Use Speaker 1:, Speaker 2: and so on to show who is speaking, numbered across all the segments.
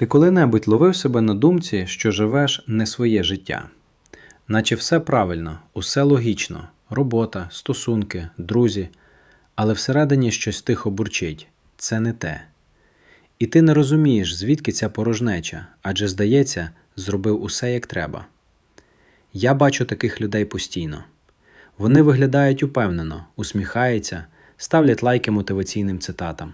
Speaker 1: Ти коли-небудь ловив себе на думці, що живеш не своє життя, наче все правильно, усе логічно, робота, стосунки, друзі, але всередині щось тихо бурчить це не те. І ти не розумієш, звідки ця порожнеча, адже, здається, зробив усе як треба. Я бачу таких людей постійно. Вони виглядають упевнено, усміхаються, ставлять лайки мотиваційним цитатам.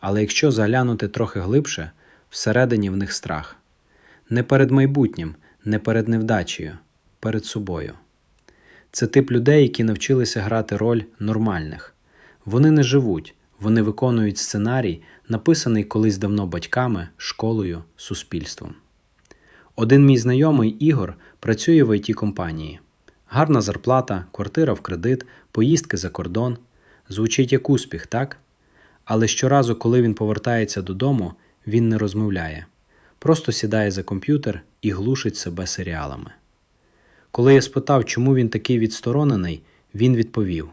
Speaker 1: Але якщо заглянути трохи глибше, всередині в них страх. Не перед майбутнім, не перед невдачею, перед собою. Це тип людей, які навчилися грати роль нормальних. Вони не живуть, вони виконують сценарій, написаний колись давно батьками, школою, суспільством. Один мій знайомий Ігор працює в it компанії. Гарна зарплата, квартира в кредит, поїздки за кордон. Звучить як успіх, так? Але щоразу, коли він повертається додому, він не розмовляє, просто сідає за комп'ютер і глушить себе серіалами. Коли я спитав, чому він такий відсторонений, він відповів: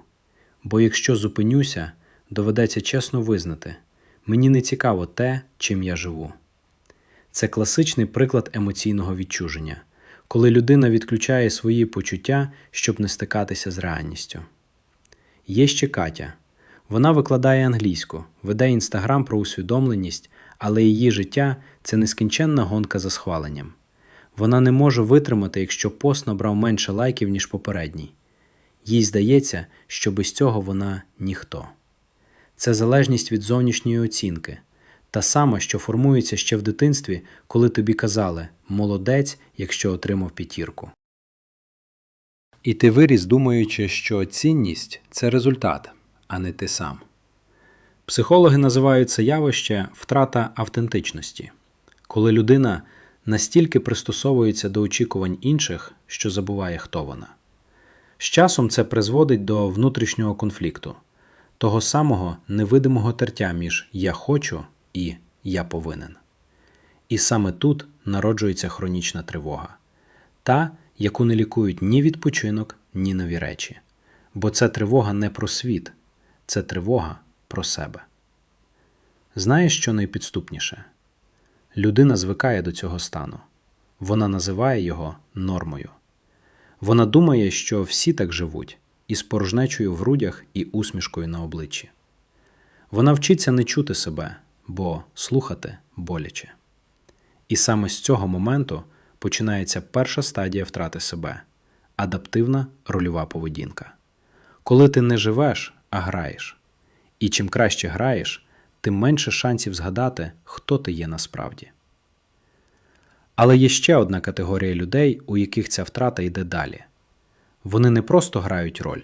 Speaker 1: бо якщо зупинюся, доведеться чесно визнати, мені не цікаво те, чим я живу. Це класичний приклад емоційного відчуження, коли людина відключає свої почуття, щоб не стикатися з реальністю. Є ще Катя. Вона викладає англійську, веде інстаграм про усвідомленість, але її життя це нескінченна гонка за схваленням. Вона не може витримати, якщо пост набрав менше лайків, ніж попередній. Їй здається, що без цього вона ніхто. Це залежність від зовнішньої оцінки, та сама, що формується ще в дитинстві, коли тобі казали молодець, якщо отримав п'ятірку. І ти виріс, думаючи, що цінність це результат, а не ти сам. Психологи називають це явище втрата автентичності, коли людина настільки пристосовується до очікувань інших, що забуває, хто вона. З часом це призводить до внутрішнього конфлікту, того самого невидимого тертя між я хочу і я повинен. І саме тут народжується хронічна тривога, та, яку не лікують ні відпочинок, ні нові речі. Бо це тривога не про світ, це тривога про себе. Знаєш, що найпідступніше? Людина звикає до цього стану. Вона називає його нормою. Вона думає, що всі так живуть, із порожнечою в грудях і усмішкою на обличчі. Вона вчиться не чути себе, бо слухати боляче. І саме з цього моменту починається перша стадія втрати себе адаптивна рольова поведінка. Коли ти не живеш, а граєш. І чим краще граєш, тим менше шансів згадати, хто ти є насправді. Але є ще одна категорія людей, у яких ця втрата йде далі. Вони не просто грають роль,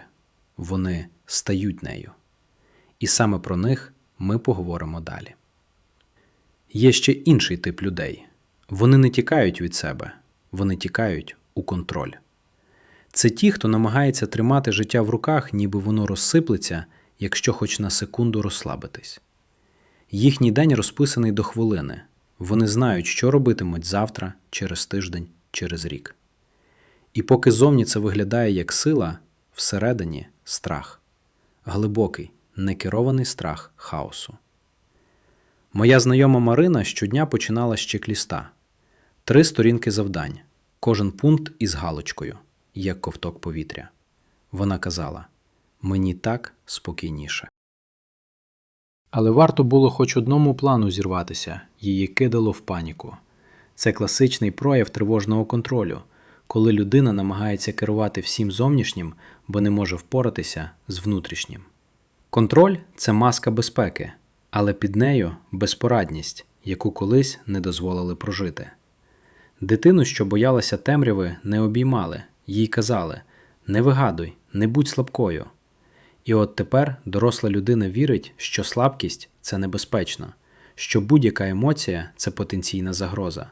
Speaker 1: вони стають нею. І саме про них ми поговоримо далі. Є ще інший тип людей. Вони не тікають від себе, вони тікають у контроль. Це ті, хто намагається тримати життя в руках, ніби воно розсиплеться, якщо хоч на секунду розслабитись. Їхній день розписаний до хвилини. Вони знають, що робитимуть завтра, через тиждень, через рік. І поки зовні це виглядає як сила, всередині страх, глибокий, некерований страх хаосу. Моя знайома Марина щодня починала з чек-ліста. три сторінки завдань, кожен пункт із галочкою, як ковток повітря. Вона казала: Мені так спокійніше. Але варто було хоч одному плану зірватися, її кидало в паніку. Це класичний прояв тривожного контролю, коли людина намагається керувати всім зовнішнім, бо не може впоратися з внутрішнім. Контроль це маска безпеки, але під нею безпорадність, яку колись не дозволили прожити. Дитину, що боялася темряви, не обіймали, їй казали не вигадуй, не будь слабкою. І от тепер доросла людина вірить, що слабкість це небезпечно, що будь-яка емоція це потенційна загроза.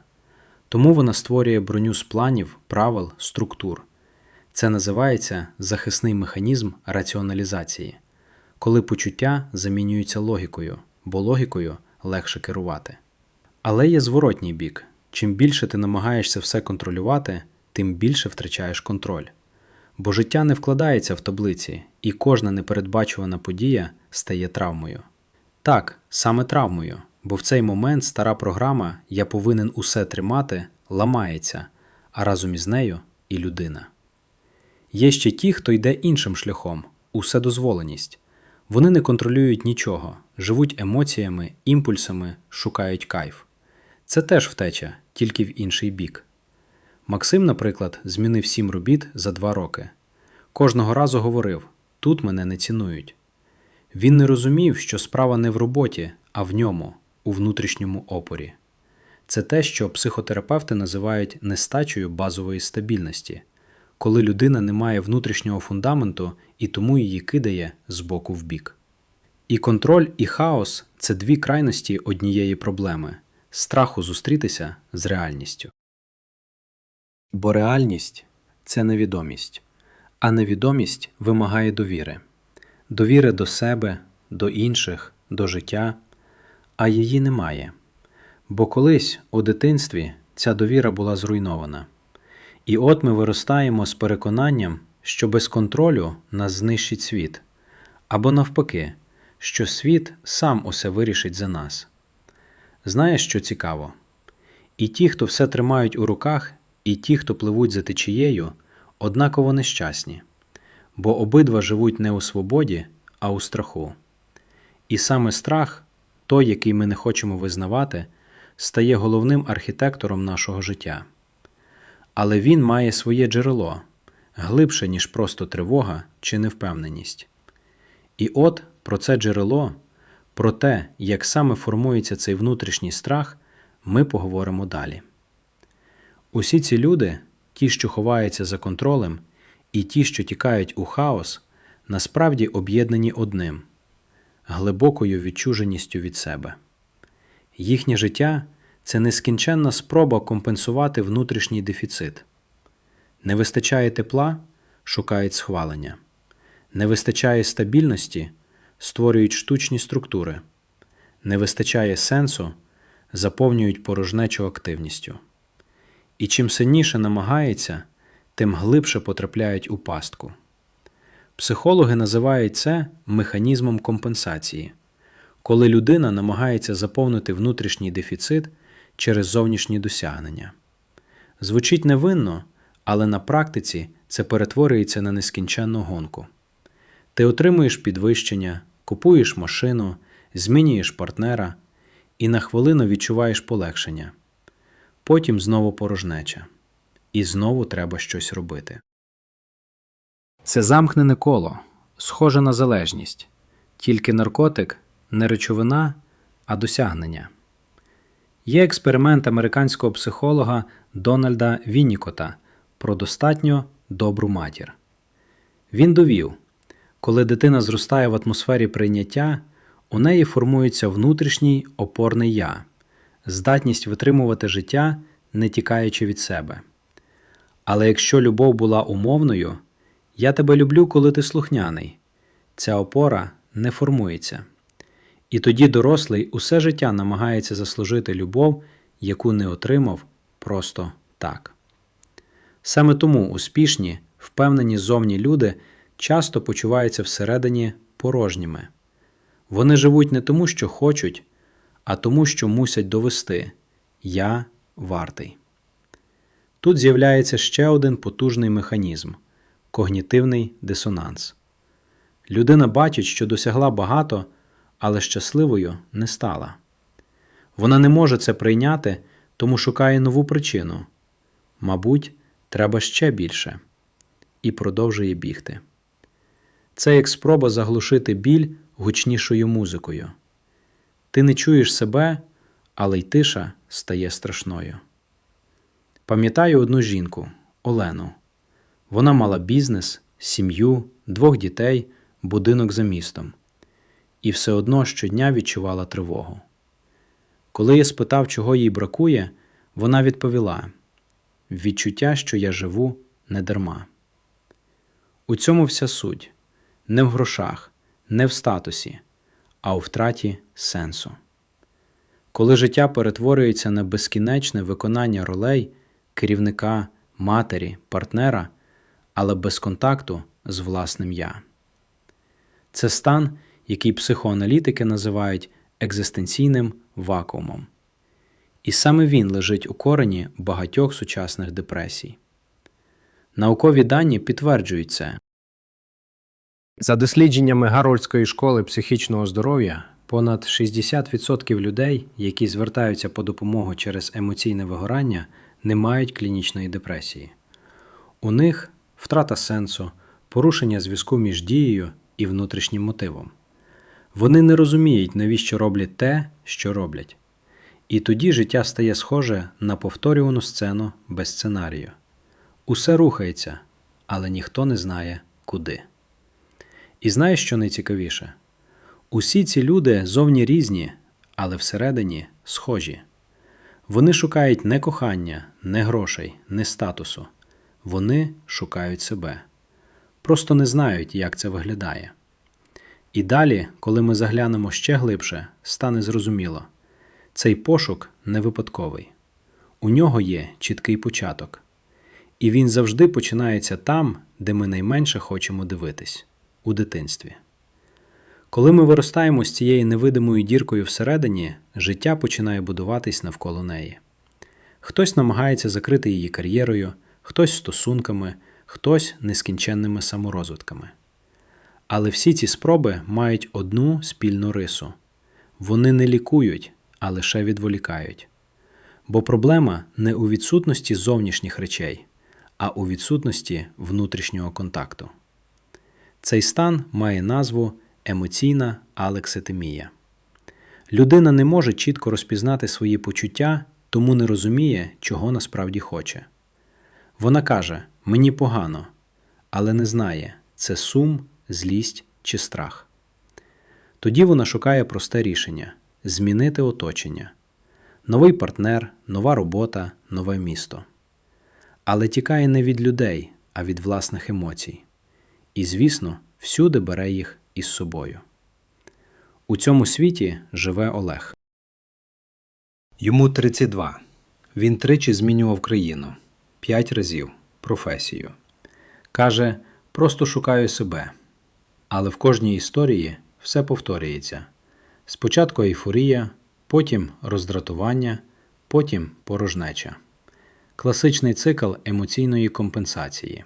Speaker 1: Тому вона створює броню з планів, правил, структур. Це називається захисний механізм раціоналізації, коли почуття замінюються логікою, бо логікою легше керувати. Але є зворотній бік: чим більше ти намагаєшся все контролювати, тим більше втрачаєш контроль. Бо життя не вкладається в таблиці, і кожна непередбачувана подія стає травмою. Так, саме травмою, Бо в цей момент стара програма Я повинен усе тримати ламається, а разом із нею і людина. Є ще ті, хто йде іншим шляхом уседозволеність. Вони не контролюють нічого, живуть емоціями, імпульсами, шукають кайф. Це теж втеча, тільки в інший бік. Максим, наприклад, змінив сім робіт за два роки. Кожного разу говорив: тут мене не цінують. Він не розумів, що справа не в роботі, а в ньому, у внутрішньому опорі. Це те, що психотерапевти називають нестачею базової стабільності, коли людина не має внутрішнього фундаменту і тому її кидає з боку в бік. І контроль, і хаос це дві крайності однієї проблеми страху зустрітися з реальністю. Бо реальність це невідомість, а невідомість вимагає довіри довіри до себе, до інших, до життя, а її немає. Бо колись у дитинстві ця довіра була зруйнована. І от ми виростаємо з переконанням, що без контролю нас знищить світ, або навпаки, що світ сам усе вирішить за нас. Знаєш, що цікаво? І ті, хто все тримають у руках, і ті, хто пливуть за течією, однаково нещасні, бо обидва живуть не у свободі, а у страху. І саме страх, той, який ми не хочемо визнавати, стає головним архітектором нашого життя. Але він має своє джерело глибше, ніж просто тривога чи невпевненість. І от про це джерело, про те, як саме формується цей внутрішній страх, ми поговоримо далі. Усі ці люди, ті, що ховаються за контролем, і ті, що тікають у хаос, насправді об'єднані одним глибокою відчуженістю від себе. Їхнє життя це нескінченна спроба компенсувати внутрішній дефіцит. Не вистачає тепла, шукають схвалення, не вистачає стабільності, створюють штучні структури, не вистачає сенсу, заповнюють порожнечу активністю. І чим сильніше намагається, тим глибше потрапляють у пастку. Психологи називають це механізмом компенсації, коли людина намагається заповнити внутрішній дефіцит через зовнішні досягнення. Звучить невинно, але на практиці це перетворюється на нескінченну гонку. Ти отримуєш підвищення, купуєш машину, змінюєш партнера і на хвилину відчуваєш полегшення. Потім знову порожнеча. І знову треба щось робити. Це замкнене коло, схоже на залежність, тільки наркотик не речовина, а досягнення. Є експеримент американського психолога Дональда Віннікота про достатньо добру матір. Він довів, коли дитина зростає в атмосфері прийняття, у неї формується внутрішній опорний я, здатність витримувати життя, не тікаючи від себе. Але якщо любов була умовною, я тебе люблю, коли ти слухняний, ця опора не формується. І тоді дорослий усе життя намагається заслужити любов, яку не отримав просто так. Саме тому успішні, впевнені зовні люди часто почуваються всередині порожніми. Вони живуть не тому, що хочуть, а тому, що мусять довести Я вартий. Тут з'являється ще один потужний механізм когнітивний дисонанс. Людина бачить, що досягла багато, але щасливою не стала. Вона не може це прийняти, тому шукає нову причину мабуть, треба ще більше, і продовжує бігти. Це як спроба заглушити біль гучнішою музикою. Ти не чуєш себе, але й тиша стає страшною. Пам'ятаю одну жінку Олену. Вона мала бізнес, сім'ю, двох дітей, будинок за містом, і все одно щодня відчувала тривогу. Коли я спитав, чого їй бракує, вона відповіла відчуття, що я живу не дарма. У цьому вся суть не в грошах, не в статусі, а у втраті сенсу. Коли життя перетворюється на безкінечне виконання ролей керівника, матері, партнера, але без контакту з власним я. Це стан, який психоаналітики називають екзистенційним вакуумом. І саме він лежить у корені багатьох сучасних депресій. Наукові дані підтверджують це. За дослідженнями Гарольдської школи психічного здоров'я, понад 60% людей, які звертаються по допомогу через емоційне вигорання, не мають клінічної депресії. У них втрата сенсу, порушення зв'язку між дією і внутрішнім мотивом. Вони не розуміють, навіщо роблять те, що роблять. І тоді життя стає схоже на повторювану сцену без сценарію. Усе рухається, але ніхто не знає, куди. І знаєш, що найцікавіше? Усі ці люди зовні різні, але всередині схожі. Вони шукають не кохання, не грошей, не статусу. Вони шукають себе. Просто не знають, як це виглядає. І далі, коли ми заглянемо ще глибше, стане зрозуміло цей пошук не випадковий. У нього є чіткий початок. І він завжди починається там, де ми найменше хочемо дивитись у дитинстві. Коли ми виростаємо з цією невидимою діркою всередині, життя починає будуватись навколо неї. Хтось намагається закрити її кар'єрою, хтось стосунками, хтось нескінченними саморозвитками. Але всі ці спроби мають одну спільну рису вони не лікують, а лише відволікають. Бо проблема не у відсутності зовнішніх речей, а у відсутності внутрішнього контакту. Цей стан має назву емоційна алекситимія. Людина не може чітко розпізнати свої почуття, тому не розуміє, чого насправді хоче. Вона каже: Мені погано, але не знає, це сум, злість чи страх. Тоді вона шукає просте рішення змінити оточення, новий партнер, нова робота, нове місто. Але тікає не від людей, а від власних емоцій. І, звісно, всюди бере їх із собою. У цьому світі живе Олег. Йому 32. Він тричі змінював країну, п'ять разів професію. Каже, просто шукаю себе. Але в кожній історії все повторюється: спочатку ейфорія, потім роздратування, потім порожнеча. Класичний цикл емоційної компенсації.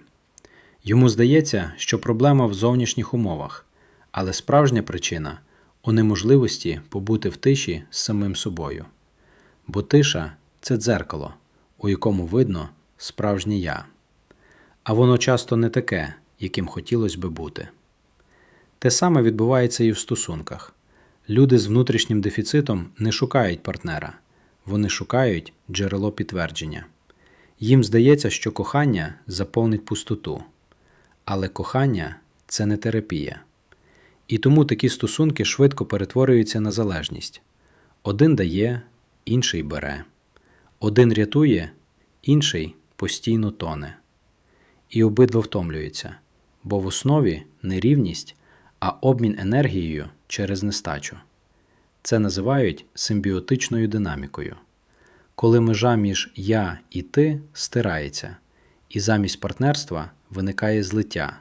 Speaker 1: Йому здається, що проблема в зовнішніх умовах, але справжня причина у неможливості побути в тиші з самим собою. Бо тиша це дзеркало, у якому видно справжнє я. А воно часто не таке, яким хотілося би бути. Те саме відбувається і в стосунках. Люди з внутрішнім дефіцитом не шукають партнера, вони шукають джерело підтвердження. Їм здається, що кохання заповнить пустоту. Але кохання це не терапія. І тому такі стосунки швидко перетворюються на залежність. Один дає, інший бере, один рятує, інший постійно тоне. І обидва втомлюються, бо в основі не рівність, а обмін енергією через нестачу. Це називають симбіотичною динамікою, коли межа між я і ти стирається, і замість партнерства виникає злиття,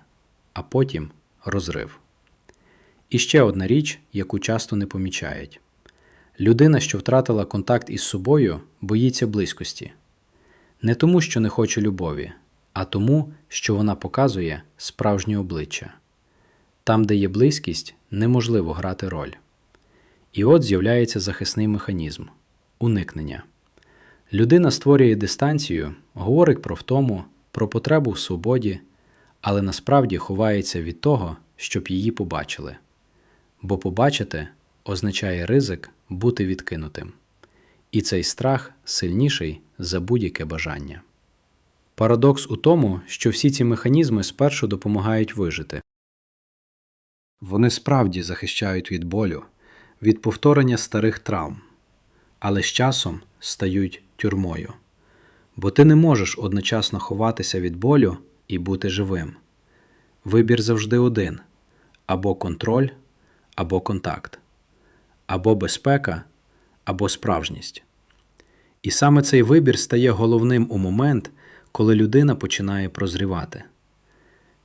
Speaker 1: а потім розрив. І ще одна річ, яку часто не помічають людина, що втратила контакт із собою, боїться близькості. Не тому, що не хоче любові, а тому, що вона показує справжнє обличчя. Там, де є близькість, неможливо грати роль. І от з'являється захисний механізм уникнення. Людина створює дистанцію, говорить про втому, про потребу в свободі, але насправді ховається від того, щоб її побачили. Бо побачити означає ризик бути відкинутим. І цей страх сильніший за будь-яке бажання. Парадокс у тому, що всі ці механізми спершу допомагають вижити. Вони справді захищають від болю, від повторення старих травм, але з часом стають тюрмою. Бо ти не можеш одночасно ховатися від болю і бути живим. Вибір завжди один або контроль, або контакт, або безпека, або справжність. І саме цей вибір стає головним у момент, коли людина починає прозрівати.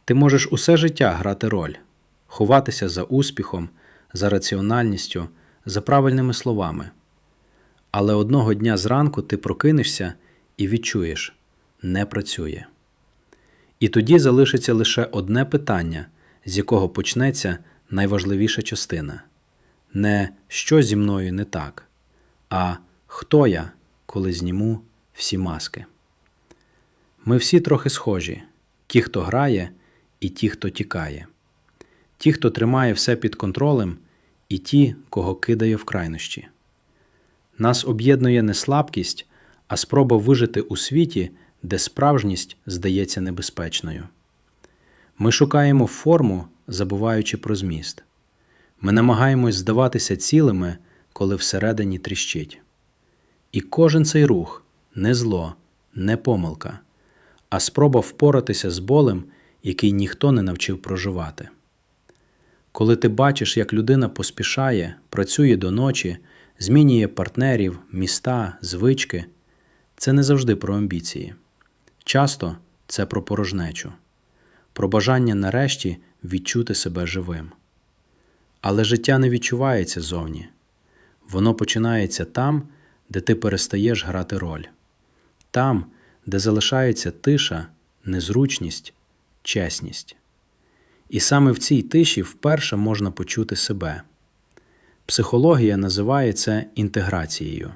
Speaker 1: Ти можеш усе життя грати роль, ховатися за успіхом, за раціональністю, за правильними словами. Але одного дня зранку ти прокинешся і відчуєш не працює. І тоді залишиться лише одне питання, з якого почнеться найважливіша частина не що зі мною не так, а хто я, коли зніму всі маски. Ми всі трохи схожі ті, хто грає, і ті, хто тікає, ті, хто тримає все під контролем, і ті, кого кидає в крайнощі. Нас об'єднує не слабкість, а спроба вижити у світі, де справжність здається небезпечною. Ми шукаємо форму, забуваючи про зміст. Ми намагаємось здаватися цілими, коли всередині тріщить. І кожен цей рух не зло, не помилка, а спроба впоратися з болем, який ніхто не навчив проживати. Коли ти бачиш, як людина поспішає, працює до ночі, змінює партнерів, міста, звички, це не завжди про амбіції. Часто це про порожнечу, про бажання нарешті відчути себе живим. Але життя не відчувається зовні. Воно починається там, де ти перестаєш грати роль, там, де залишається тиша, незручність, чесність. І саме в цій тиші вперше можна почути себе. Психологія називає це інтеграцією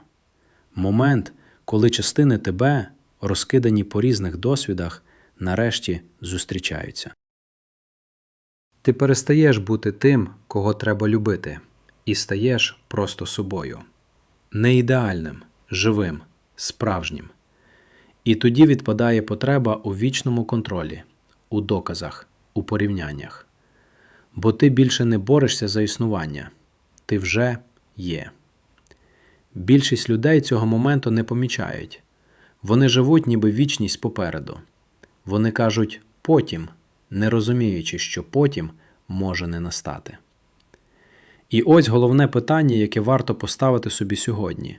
Speaker 1: момент, коли частини тебе, розкидані по різних досвідах, нарешті зустрічаються. Ти перестаєш бути тим, кого треба любити, і стаєш просто собою. Не ідеальним, живим, справжнім. І тоді відпадає потреба у вічному контролі, у доказах, у порівняннях. Бо ти більше не борешся за існування, ти вже є. Більшість людей цього моменту не помічають. Вони живуть ніби вічність попереду. Вони кажуть потім, не розуміючи, що потім може не настати. І ось головне питання, яке варто поставити собі сьогодні.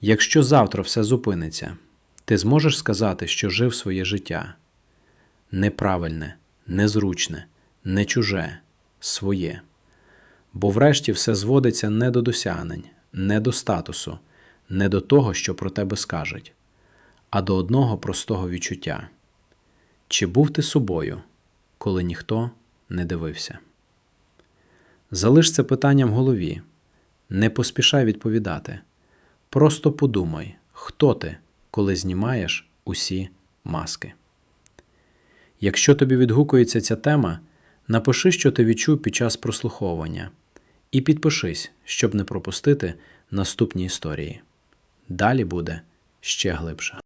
Speaker 1: Якщо завтра все зупиниться, ти зможеш сказати, що жив своє життя неправильне, незручне, не чуже, своє. Бо врешті все зводиться не до досягнень, не до статусу, не до того, що про тебе скажуть, а до одного простого відчуття. Чи був ти собою, коли ніхто не дивився? Залиш це питання в голові, не поспішай відповідати. Просто подумай, хто ти, коли знімаєш усі маски. Якщо тобі відгукується ця тема, напиши, що ти відчув під час прослуховування, і підпишись, щоб не пропустити наступні історії. Далі буде ще глибше.